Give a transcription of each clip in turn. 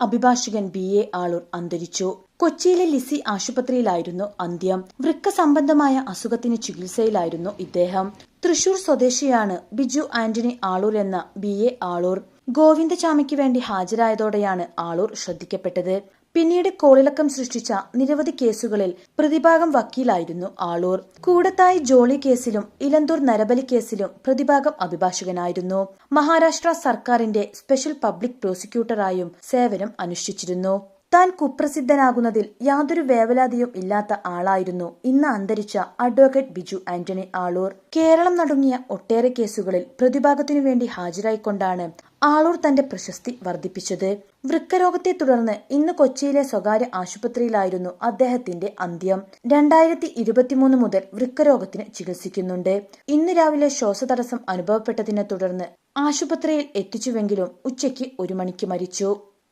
അഭിഭാഷകൻ B. A. Aloor അന്തരിച്ചു. കൊച്ചിയിലെ ലിസി ആശുപത്രിയിലായിരുന്നു അന്ത്യം. വൃക്ക സംബന്ധമായ അസുഖത്തിന് ചികിത്സയിലായിരുന്നു ഇദ്ദേഹം. തൃശൂർ സ്വദേശിയാണ് ബിജു ആന്റണി ആളൂർ എന്ന ബി. എ. ആളൂർ. ഗോവിന്ദചാമിക്ക് വേണ്ടി ഹാജരായതോടെയാണ് ആളൂർ ശ്രദ്ധിക്കപ്പെട്ടത്. പിന്നീട് കോളിളക്കം സൃഷ്ടിച്ച നിരവധി കേസുകളിൽ പ്രതിഭാഗം വക്കീലായിരുന്നു ആളൂർ. കൂടത്തായി ജോളി കേസിലും ഇലന്തൂർ നരബലി കേസിലും പ്രതിഭാഗം അഭിഭാഷകനായിരുന്നു. മഹാരാഷ്ട്ര സർക്കാരിന്റെ സ്പെഷ്യൽ പബ്ലിക് പ്രോസിക്യൂട്ടറായും സേവനം അനുഷ്ഠിച്ചിരുന്നു. താൻ കുപ്രസിദ്ധനാകുന്നതിൽ യാതൊരു വേവലാതിയും ഇല്ലാത്ത ആളായിരുന്നു. ഇന്ന് അന്തരിച്ച അഡ്വക്കേറ്റ് ബിജു ആന്റണി ആളൂർ. കേരളം നടുങ്ങിയ ഒട്ടേറെ കേസുകളിൽ പ്രതിഭാഗത്തിനു വേണ്ടി ഹാജരായിക്കൊണ്ടാണ് ആളൂർ തന്റെ പ്രശസ്തി വർദ്ധിപ്പിച്ചത്. വൃക്കരോഗത്തെ തുടർന്ന് ഇന്ന് കൊച്ചിയിലെ സ്വകാര്യ ആശുപത്രിയിലായിരുന്നു അദ്ദേഹത്തിന്റെ അന്ത്യം. രണ്ടായിരത്തി ഇരുപത്തിമൂന്ന് മുതൽ വൃക്കരോഗത്തിന് ചികിത്സിക്കുന്നുണ്ട്. ഇന്ന് രാവിലെ ശ്വാസതടസ്സം അനുഭവപ്പെട്ടതിനെ തുടർന്ന് ആശുപത്രിയിൽ എത്തിച്ചുവെങ്കിലും ഉച്ചയ്ക്ക് ഒരു മണിക്ക് മരിച്ചു.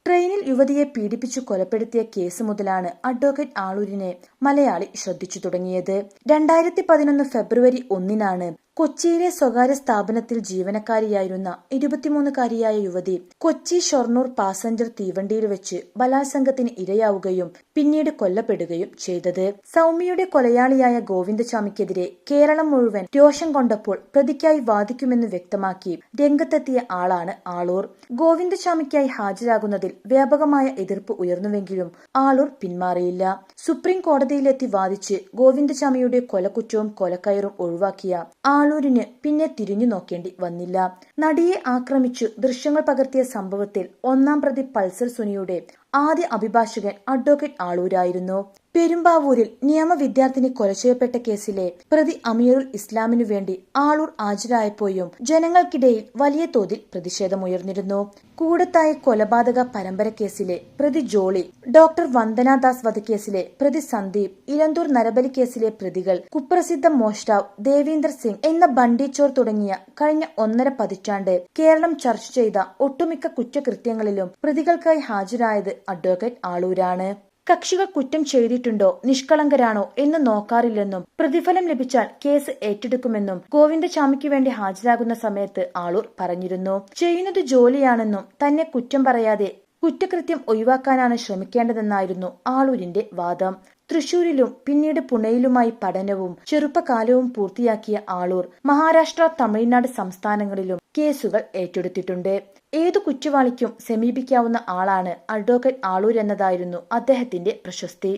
ട്രെയിനിൽ യുവതിയെ പീഡിപ്പിച്ചു കൊലപ്പെടുത്തിയ കേസ് മുതലാണ് അഡ്വക്കേറ്റ് ആളൂരിനെ മലയാളി ശ്രദ്ധിച്ചു തുടങ്ങിയത്. രണ്ടായിരത്തി പതിനൊന്ന് ഫെബ്രുവരി ഒന്നിനാണ് കൊച്ചിയിലെ സ്വകാര്യ സ്ഥാപനത്തിൽ ജീവനക്കാരിയായിരുന്ന ഇരുപത്തിമൂന്നുകാരിയായ യുവതി കൊച്ചി ഷൊർണൂർ പാസഞ്ചർ തീവണ്ടിയിൽ വെച്ച് ബലാത്സംഗത്തിന് ഇരയാവുകയും പിന്നീട് കൊല്ലപ്പെടുകയും ചെയ്തത്. സൗമ്യയുടെ കൊലയാളിയായ ഗോവിന്ദസ്വാമിക്കെതിരെ കേരളം മുഴുവൻ രോഷം കൊണ്ടപ്പോൾ പ്രതിക്കായി വാദിക്കുമെന്ന് വ്യക്തമാക്കി രംഗത്തെത്തിയ ആളാണ് ആളൂർ. ഗോവിന്ദസ്വാമിക്കായി ഹാജരാകുന്നതിൽ വ്യാപകമായ എതിർപ്പ് ഉയർന്നുവെങ്കിലും ആളൂർ പിന്മാറിയില്ല. സുപ്രീം കോടതിയിലെത്തി വാദിച്ച് ഗോവിന്ദസ്വാമിയുടെ കൊലക്കുറ്റവും കൊലക്കയറും ഒഴിവാക്കിയ ആളൂരിന് പിന്നെ തിരിഞ്ഞു നോക്കേണ്ടി വന്നില്ല. നടിയെ ആക്രമിച്ചു ദൃശ്യങ്ങൾ പകർത്തിയ സംഭവത്തിൽ ഒന്നാം പ്രതി പൾസർ സുനിയുടെ ആദ്യ അഭിഭാഷകൻ അഡ്വക്കേറ്റ് ആളൂരായിരുന്നു. പെരുമ്പാവൂരിൽ നിയമ വിദ്യാർത്ഥിനി കൊല ചെയ്യപ്പെട്ട കേസിലെ പ്രതി അമീറുൽ ഇസ്ലാമിനു വേണ്ടി ആളൂർ ഹാജരായപ്പോഴും ജനങ്ങൾക്കിടയിൽ വലിയ തോതിൽ പ്രതിഷേധമുയർന്നിരുന്നു. കൂടത്തായ കൊലപാതക പരമ്പര കേസിലെ പ്രതി ജോളി ഡോക്ടർ വന്ദനാദാസ് വധക്കേസിലെ പ്രതി സന്ദീപ് ഇലന്തൂർ നരബലി കേസിലെ പ്രതികൾ കുപ്രസിദ്ധ മോഷ്ടാവ് ദേവീന്ദർ സിംഗ് എന്ന ബണ്ടിച്ചോർ തുടങ്ങിയ കഴിഞ്ഞ ഒന്നര പതിറ്റാണ്ട് കേരളം ചർച്ച ചെയ്ത ഒട്ടുമിക്ക കുറ്റകൃത്യങ്ങളിലും പ്രതികൾക്കായി ഹാജരായത് അഡ്വക്കേറ്റ് ആളൂരാണ്. കക്ഷികൾ കുറ്റം ചെയ്തിട്ടുണ്ടോ നിഷ്കളങ്കരാണോ എന്ന് നോക്കാറില്ലെന്നും പ്രതിഫലം ലഭിച്ചാൽ കേസ് ഏറ്റെടുക്കുമെന്നും ഗോവിന്ദചാമിക്ക് വേണ്ടി ഹാജരാകുന്ന സമയത്ത് ആളൂർ പറഞ്ഞിരുന്നു. ചെയ്യുന്നത് ജോലിയാണെന്നും തന്നെ കുറ്റം പറയാതെ കുറ്റകൃത്യം ഒഴിവാക്കാനാണ് ശ്രമിക്കേണ്ടതെന്നായിരുന്നു ആളൂരിന്റെ വാദം. തൃശൂരിലും പിന്നീട് പുണയിലുമായി പഠനവും ചെറുപ്പകാലവും പൂർത്തിയാക്കിയ ആളൂർ മഹാരാഷ്ട്ര തമിഴ്നാട് സംസ്ഥാനങ്ങളിലും കേസുകൾ ഏറ്റെടുത്തിട്ടുണ്ട്. ഏതു കുറ്റവാളിക്കും സമീപിക്കാവുന്ന ആളാണ് അഡ്വക്കേറ്റ് ആളൂർ എന്നതായിരുന്നു അദ്ദേഹത്തിന്റെ പ്രശസ്തി.